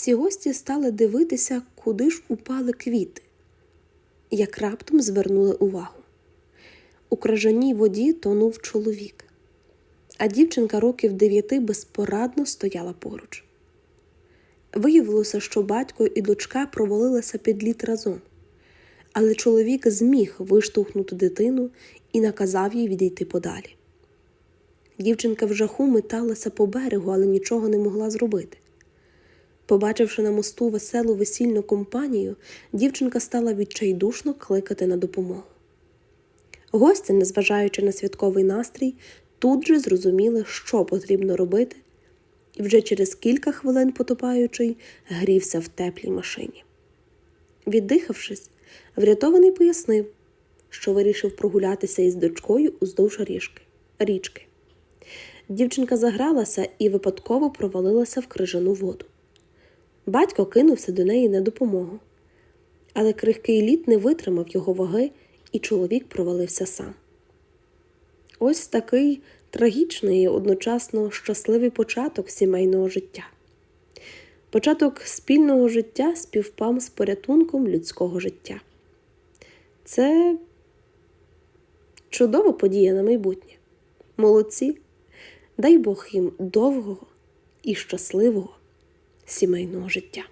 Всі гості стали дивитися, куди ж упали квіти, як раптом звернули увагу. У кражаній воді тонув чоловік, а дівчинка років дев'яти безпорадно стояла поруч. Виявилося, що батько і дочка провалилися під лід разом, але чоловік зміг виштовхнути дитину і наказав їй відійти подалі. Дівчинка в жаху металася по берегу, але нічого не могла зробити. Побачивши на мосту веселу весільну компанію, дівчинка стала відчайдушно кликати на допомогу. Гості, незважаючи на святковий настрій, тут же зрозуміли, що потрібно робити, і вже через кілька хвилин потопаючий грівся в теплій машині. Віддихавшись, врятований пояснив, що вирішив прогулятися із дочкою уздовж ріжки, річки. Дівчинка загралася і випадково провалилася в крижану воду. Батько кинувся до неї на допомогу, але крихкий лід не витримав його ваги, і чоловік провалився сам. Ось такий трагічний і одночасно щасливий початок сімейного життя. Початок спільного життя співпав з порятунком людського життя. Це чудова подія на майбутнє. Молодці. Дай Бог їм довгого і щасливого сімейного життя.